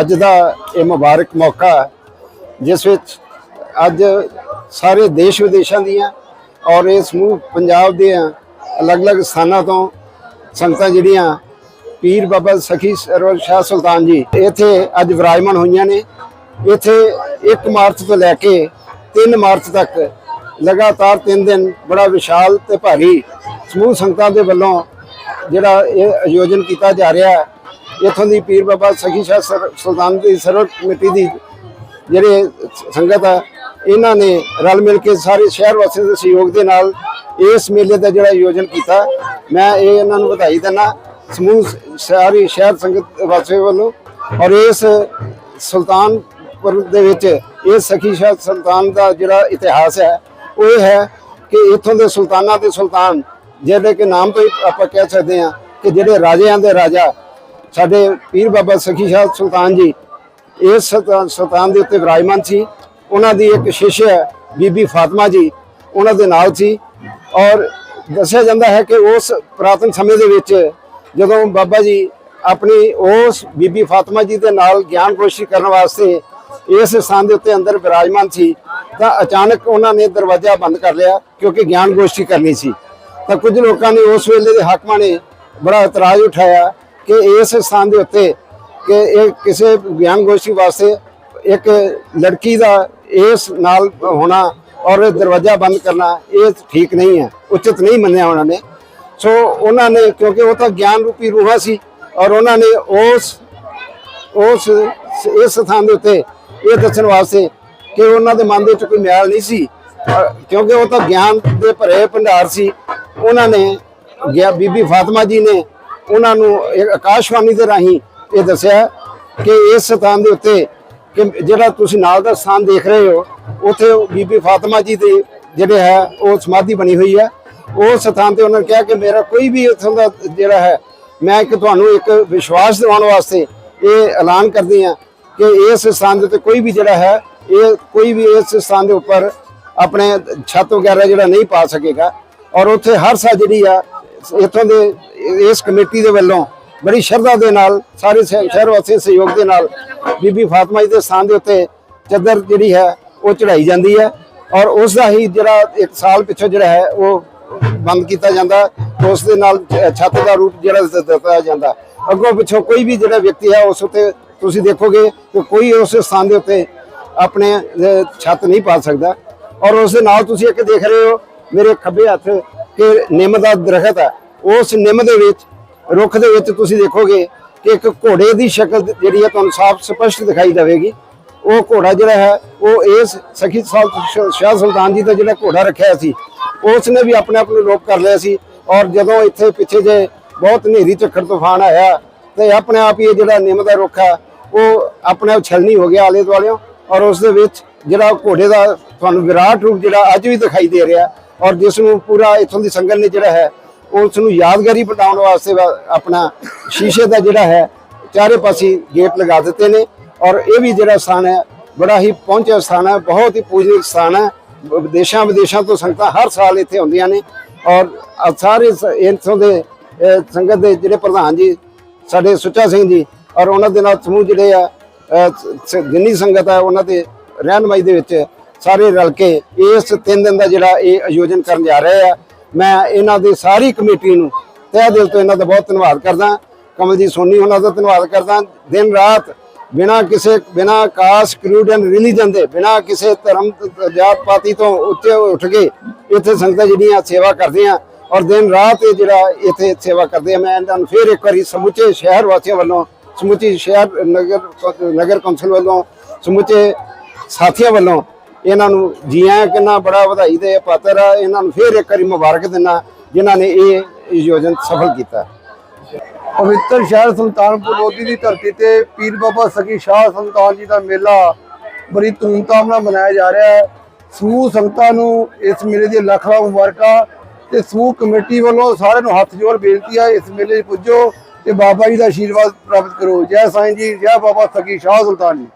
ਅੱਜ ਦਾ ਇਹ ਮੁਬਾਰਕ ਮੌਕਾ ਜਿਸ ਵਿੱਚ ਅੱਜ ਸਾਰੇ ਦੇਸ਼ ਵਿਦੇਸ਼ਾਂ ਦੀਆਂ ਔਰ ਇਹ ਸਮੂਹ ਪੰਜਾਬ ਦੇ ਅਲੱਗ-ਅਲੱਗ ਸਥਾਨਾਂ ਤੋਂ ਸੰਗਤਾਂ ਜਿਹੜੀਆਂ ਪੀਰ ਬਾਬਾ ਸਖੀ ਸਰਵਰ ਸ਼ਾਹ ਸੁਲਤਾਨ ਜੀ ਇੱਥੇ ਅੱਜ ਵਿਰਾਜਮਾਨ ਹੋਈਆਂ ਨੇ। ਇੱਥੇ 1 ਮਾਰਚ ਤੋਂ ਲੈ ਕੇ 3 ਮਾਰਚ ਤੱਕ ਲਗਾਤਾਰ 3 ਦਿਨ ਬੜਾ ਵਿਸ਼ਾਲ ਤੇ ਭਾਰੀ ਸਮੂਹ ਸੰਗਤਾਂ ਦੇ ਵੱਲੋਂ ਜਿਹੜਾ ਇਹ ਆਯੋਜਨ ਕੀਤਾ ਜਾ ਰਿਹਾ ਹੈ ਇੱਥੋਂ ਦੀ ਪੀਰ ਬਾਬਾ ਸਖੀ ਸ਼ਾਹ ਸਰ- ਸੁਲਤਾਨ ਦੀ ਸਰਵ ਕਮੇਟੀ ਦੀ ਜਿਹੜੇ ਸੰਗਤ ਆ, ਇਹਨਾਂ ਨੇ ਰਲ ਮਿਲ ਕੇ ਸਾਰੇ ਸ਼ਹਿਰ ਵਾਸੀਆਂ ਦੇ ਸਹਿਯੋਗ ਦੇ ਨਾਲ ਇਸ ਮੇਲੇ ਦਾ ਜਿਹੜਾ ਆਯੋਜਨ ਕੀਤਾ। ਮੈਂ ਇਹ ਇਹਨਾਂ ਨੂੰ ਵਧਾਈ ਦਿੰਦਾ ਸਮੂਹ ਸਾਰੀ ਸ਼ਹਿਰ ਸੰਗਤ ਵਾਸੀਆਂ ਵੱਲੋਂ ਔਰ ਇਸ ਸੁਲਤਾਨਪੁਰ ਦੇ ਵਿੱਚ ਇਹ ਸਖੀ ਸ਼ਾਹ ਸੁਲਤਾਨ ਦਾ ਜਿਹੜਾ ਇਤਿਹਾਸ ਹੈ, ਉਹ ਇਹ ਹੈ ਕਿ ਇੱਥੋਂ ਦੇ ਸੁਲਤਾਨਾਂ ਦੇ ਸੁਲਤਾਨ ਜਿਹੜੇ ਕਿ ਨਾਮ ਤੋਂ ਹੀ ਆਪਾਂ ਕਹਿ ਸਕਦੇ ਹਾਂ ਕਿ ਜਿਹੜੇ ਰਾਜਿਆਂ ਦੇ ਰਾਜਾ ਸਾਡੇ ਪੀਰ ਬਾਬਾ ਸਖੀ ਸ਼ਾਹ ਸੁਲਤਾਨ ਜੀ ਇਸ ਸੁਲਤਾਨ ਸੁਲਤਾਨ ਦੇ ਉੱਤੇ ਵਿਰਾਜਮਾਨ ਸੀ। ਉਹਨਾਂ ਦੀ ਇੱਕ ਸ਼ਿਸ਼ ਹੈ, ਬੀਬੀ ਫਾਤਿਮਾ ਜੀ, ਉਹਨਾਂ ਦੇ ਨਾਲ ਸੀ। ਔਰ ਦੱਸਿਆ ਜਾਂਦਾ ਹੈ ਕਿ ਉਸ ਪ੍ਰਾਤਨ ਸਮੇਂ ਦੇ ਵਿੱਚ ਜਦੋਂ ਬਾਬਾ ਜੀ ਆਪਣੀ ਉਸ ਬੀਬੀ ਫਾਤਿਮਾ ਜੀ ਦੇ ਨਾਲ ਗਿਆਨ ਰੋਸ਼ਨੀ ਕਰਨ ਵਾਸਤੇ ਇਸ ਸਥਾਨ ਦੇ ਉੱਤੇ ਅੰਦਰ ਵਿਰਾਜਮਾਨ ਸੀ, ਤਾਂ ਅਚਾਨਕ ਉਹਨਾਂ ਨੇ ਦਰਵਾਜ਼ਾ ਬੰਦ ਕਰ ਲਿਆ ਕਿਉਂਕਿ ਗਿਆਨ ਗੋਸ਼ਟੀ ਕਰਨੀ ਸੀ। ਤਾਂ ਕੁਝ ਲੋਕਾਂ ਨੇ ਉਸ ਵੇਲੇ ਦੇ ਹਾਕਮਾਂ ਨੇ ਬੜਾ ਇਤਰਾਜ਼ ਉਠਾਇਆ ਕਿ ਇਸ ਸਥਾਨ ਦੇ ਉੱਤੇ ਕਿ ਇਹ ਕਿਸੇ ਗਿਆਨ ਗੋਸ਼ਟੀ ਵਾਸਤੇ ਇੱਕ ਲੜਕੀ ਦਾ ਇਸ ਨਾਲ ਹੋਣਾ ਔਰ ਦਰਵਾਜ਼ਾ ਬੰਦ ਕਰਨਾ ਇਹ ਠੀਕ ਨਹੀਂ ਹੈ, ਉਚਿਤ ਨਹੀਂ ਮੰਨਿਆ ਉਹਨਾਂ ਨੇ। ਸੋ ਉਹਨਾਂ ਨੇ ਕਿਉਂਕਿ ਉਹ ਤਾਂ ਗਿਆਨ ਰੂਪੀ ਰੂਹਾਂ ਸੀ ਔਰ ਉਹਨਾਂ ਨੇ ਉਸ ਉਸ, ਇਸ ਸਥਾਨ ਦੇ ਉੱਤੇ ਇਹ ਦੱਸਣ ਵਾਸਤੇ ਕਿ ਉਹਨਾਂ ਦੇ ਮਨ ਦੇ ਵਿੱਚ ਕੋਈ ਮਿਆਲ ਨਹੀਂ ਸੀ। ਕਿਉਂਕਿ ਉਹ ਤਾਂ ਗਿਆਨ ਦੇ ਭਰੇ ਭੰਡਾਰ ਸੀ। ਉਹਨਾਂ ਨੇ ਗਿਆ, ਬੀਬੀ ਫਾਤਿਮਾ ਜੀ ਨੇ ਉਹਨਾਂ ਨੂੰ ਆਕਾਸ਼ਵਾਣੀ ਦੇ ਰਾਹੀਂ ਇਹ ਦੱਸਿਆ ਕਿ ਇਸ ਸਥਾਨ ਦੇ ਉੱਤੇ ਕਿ ਜਿਹੜਾ ਤੁਸੀਂ ਨਾਲ ਦਾ ਸਥਾਨ ਦੇਖ ਰਹੇ ਹੋ, ਉੱਥੇ ਬੀਬੀ ਫਾਤਮਾ ਜੀ ਦੇ ਜਿਹੜੇ ਹੈ, ਉਹ ਸਮਾਧੀ ਬਣੀ ਹੋਈ ਹੈ। ਉਸ ਸਥਾਨ ਤੇ ਉਹਨਾਂ ਨੇ ਕਿਹਾ ਕਿ ਮੇਰਾ ਕੋਈ ਵੀ ਉੱਥੋਂ ਦਾ ਜਿਹੜਾ ਹੈ, ਮੈਂ ਇੱਕ ਤੁਹਾਨੂੰ ਇੱਕ ਵਿਸ਼ਵਾਸ ਦਿਵਾਉਣ ਵਾਸਤੇ ਇਹ ਐਲਾਨ ਕਰਦੀ ਹਾਂ ਕਿ ਇਸ ਸਥਾਨ ਦੇ ਉੱਤੇ ਕੋਈ ਵੀ ਜਿਹੜਾ ਹੈ, ਇਹ ਕੋਈ ਵੀ ਇਸ ਸਥਾਨ ਦੇ ਉੱਪਰ ਆਪਣੇ ਛੱਤ ਵਗੈਰਾ ਜਿਹੜਾ ਨਹੀਂ ਪਾ ਸਕੇਗਾ। ਔਰ ਉੱਥੇ ਹਰ ਸਾਲ ਜਿਹੜੀ ਆ ਇੱਥੋਂ ਦੇ ਇਸ ਕਮੇਟੀ ਦੇ ਵੱਲੋਂ ਬੜੀ ਸ਼ਰਧਾ ਦੇ ਨਾਲ, ਸਾਰੇ ਸ਼ਹਿਰ ਵਾਸੀ ਸਹਿਯੋਗ ਦੇ ਨਾਲ ਬੀਬੀ ਫਾਤਮਾ ਜੀ ਦੇ ਸਥਾਨ ਦੇ ਉੱਤੇ ਚੱਦਰ ਜਿਹੜੀ ਹੈ, ਉਹ ਚੜਾਈ ਜਾਂਦੀ ਹੈ ਔਰ ਉਸ ਦਾ ਹੀ ਜਿਹੜਾ ਇੱਕ ਸਾਲ ਪਿੱਛੋਂ ਜਿਹੜਾ ਹੈ, ਉਹ ਬੰਦ ਕੀਤਾ ਜਾਂਦਾ ਉਸ ਦੇ ਨਾਲ ਛ- ਛੱਤ ਦਾ ਰੂਪ ਜਿਹੜਾ ਦਿੱਤਾ ਜਾਂਦਾ। ਅੱਗੋਂ ਪਿੱਛੋਂ ਕੋਈ ਵੀ ਜਿਹੜਾ ਵਿਅਕਤੀ ਹੈ, ਉਸ ਉੱਤੇ ਤੁਸੀਂ ਦੇਖੋਗੇ ਕਿ ਕੋਈ ਉਸ ਸਥਾਨ ਦੇ ਉੱਤੇ ਆਪਣੇ ਛੱਤ ਨਹੀਂ ਪਾ ਸਕਦਾ ਔਰ ਉਸ ਦੇ ਨਾਲ ਤੁਸੀਂ ਇੱਕ ਦੇਖ ਰਹੇ ਹੋ, ਮੇਰੇ ਖੱਬੇ ਹੱਥ ਕਿ ਨਿੰਮ ਦਾ ਦਰਖਤ ਹੈ, ਉਸ ਨਿੰਮ ਦੇ ਵਿੱਚ, ਰੁੱਖ ਦੇ ਵਿੱਚ ਤੁਸੀਂ ਦੇਖੋਗੇ ਕਿ ਇੱਕ ਘੋੜੇ ਦੀ ਸ਼ਕਲ ਜਿਹੜੀ ਹੈ ਤੁਹਾਨੂੰ ਸਾਫ਼ ਸਪਸ਼ਟ ਦਿਖਾਈ ਦੇਵੇਗੀ। ਉਹ ਘੋੜਾ ਜਿਹੜਾ ਹੈ, ਉਹ ਇਸ ਸਖੀ ਸਾਲ ਸ਼ਾਹ ਸੁਲਤਾਨ ਜੀ ਦਾ ਜਿਹੜਾ ਘੋੜਾ ਰੱਖਿਆ ਸੀ ਉਸ ਨੇ ਵੀ ਆਪਣੇ ਆਪ ਨੂੰ ਲੋਪ ਕਰ ਲਿਆ ਸੀ ਔਰ ਜਦੋਂ ਇੱਥੇ ਪਿੱਛੇ ਜੇ ਬਹੁਤ ਹਨੇਰੀ, ਝੱਖੜ, ਤੂਫਾਨ ਆਇਆ ਤੇ ਆਪਣੇ ਆਪ ਹੀ ਇਹ ਜਿਹੜਾ ਨਿੰਮ ਦਾ ਰੁੱਖ ਆ ਉਹ ਆਪਣੇ ਆਪ ਛਲਣੀ ਹੋ ਗਿਆ ਆਲੇ ਦੁਆਲੇ ਔਰ ਉਸ ਦੇ ਵਿੱਚ ਜਿਹੜਾ ਘੋੜੇ ਦਾ ਤੁਹਾਨੂੰ ਵਿਰਾਟ ਰੂਪ ਜਿਹੜਾ ਅੱਜ ਵੀ ਦਿਖਾਈ ਦੇ ਰਿਹਾ ਔਰ ਜਿਸ ਨੂੰ ਪੂਰਾ ਇੱਥੋਂ ਦੀ ਸੰਗਤ ਨੇ ਜਿਹੜਾ ਹੈ, ਉਸ ਨੂੰ ਯਾਦਗਾਰੀ ਬਣਾਉਣ ਵਾਸਤੇ ਵਾ- ਆਪਣਾ ਸ਼ੀਸ਼ੇ ਦਾ ਜਿਹੜਾ ਹੈ, ਚਾਰੇ ਪਾਸੇ ਗੇਟ ਲਗਾ ਦਿੱਤੇ ਨੇ। ਔਰ ਇਹ ਵੀ ਜਿਹੜਾ ਸਥਾਨ ਹੈ, ਬੜਾ ਹੀ ਪਹੁੰਚਿਆ ਸਥਾਨ ਹੈ, ਬਹੁਤ ਹੀ ਪੂਜਨੀਕ ਸਥਾਨ ਹੈ। ਬ- ਦੇਸ਼ਾਂ ਵਿਦੇਸ਼ਾਂ ਤੋਂ ਸੰਗਤਾਂ ਹਰ ਸਾਲ ਇੱਥੇ ਆਉਂਦੀਆਂ ਨੇ। ਔਰ ਸਾਰੇ ਸ- ਇੱਥੋਂ ਦੇ ਸੰਗਤ ਦੇ ਜਿਹੜੇ ਪ੍ਰਧਾਨ ਜੀ, ਸਾਡੇ ਸੁੱਚਾ ਸਿੰਘ ਜੀ, ਔਰ ਉਹਨਾਂ ਦੇ ਨਾਲ ਸਮੂਹ ਜਿਹੜੇ ਆ ਜਿੰਨੀ ਸੰਗਤ ਹੈ ਉਹਨਾਂ ਦੇ ਰਹਿਨਮਾਈ ਦੇ ਵਿੱਚ ਸਾਰੇ ਰਲ ਕੇ ਇਸ ਤਿੰਨ ਦਿਨ ਦਾ ਜਿਹੜਾ ਇਹ ਆਯੋਜਨ ਕਰਨ ਜਾ ਰਹੇ ਆ, ਮੈਂ ਇਹਨਾਂ ਦੀ ਸਾਰੀ ਕਮੇਟੀ ਨੂੰ ਤਹਿ ਦਿਲ ਤੋਂ ਇਹਨਾਂ ਦਾ ਬਹੁਤ ਧੰਨਵਾਦ ਕਰਦਾ। ਕਮਲਜੀਤ ਸੋਨੀ ਉਹਨਾਂ ਦਾ ਧੰਨਵਾਦ ਕਰਦਾ। ਦਿਨ ਰਾਤ ਬਿਨਾ ਕਿਸੇ, ਬਿਨਾ ਕਾਸ, ਕ੍ਰੀਡ ਐਂਡ ਰਿਲੀਜਨ ਦੇ, ਬਿਨਾ ਕਿਸੇ ਧਰਮ ਜਾਤ ਪਾਤੀ ਤੋਂ ਉੱਤੇ ਉੱਠ ਕੇ ਇੱਥੇ ਸੰਗਤਾਂ ਜਿਹੜੀਆਂ ਸੇਵਾ ਕਰਦੀਆਂ ਔਰ ਦਿਨ ਰਾਤ ਇਹ ਜਿਹੜਾ ਇੱਥੇ ਸੇਵਾ ਕਰਦੇ ਆ, ਮੈਂ ਇਹਨਾਂ ਨੂੰ ਫਿਰ ਇੱਕ ਵਾਰੀ ਸਮੁੱਚੇ ਸ਼ਹਿਰ ਵਾਸੀਆਂ ਵੱਲੋਂ, ਸਮੁੱਚੀ ਸ਼ਹਿਰ ਨਗਰ ਨਗਰ ਕੌਂਸਲ ਵੱਲੋਂ, ਸਮੁੱਚੇ ਸਾਥੀਆਂ ਵੱਲੋਂ ਇਹਨਾਂ ਨੂੰ ਜੀਆਂ ਕਿੰਨਾ ਬੜਾ ਵਧਾਈ ਦੇ ਪਾਤਰ ਆ, ਇਹਨਾਂ ਨੂੰ ਫਿਰ ਇੱਕ ਵਾਰੀ ਮੁਬਾਰਕ ਦਿੰਦਾ, ਜਿਨ੍ਹਾਂ ਨੇ ਇਹ ਆਯੋਜਨ ਸਫਲ ਕੀਤਾ। ਪਵਿੱਤਰ ਸ਼ਹਿਰ ਸੁਲਤਾਨਪੁਰ ਲੋਧੀ ਦੀ ਧਰਤੀ ਤੇ ਪੀਰ ਬਾਬਾ ਸਖੀ ਸ਼ਾਹ ਸੁਲਤਾਨ ਜੀ ਦਾ ਮੇਲਾ ਬੜੀ ਧੂਮਧਾਮ ਨਾਲ ਮਨਾਇਆ ਜਾ ਰਿਹਾ ਹੈ। ਸਮੂਹ ਸੰਗਤਾਂ ਨੂੰ ਇਸ ਮੇਲੇ ਦੀ ਲੱਖ ਲੱਖ ਮੁਬਾਰਕਾਂ ਤੇ ਸਮੂਹ ਕਮੇਟੀ ਵੱਲੋਂ ਸਾਰਿਆਂ ਨੂੰ ਹੱਥ ਜੋੜ ਬੇਨਤੀ ਹੈ ਇਸ ਮੇਲੇ 'ਚ ਪੁੱਜੋ ਤੇ ਬਾਬਾ ਜੀ ਦਾ ਆਸ਼ੀਰਵਾਦ ਪ੍ਰਾਪਤ ਕਰੋ। ਜੈ ਸਾਈਂ ਜੀ, ਜੈ ਬਾਬਾ ਸਖੀ ਸ਼ਾਹ ਸੁਲਤਾਨ ਜੀ।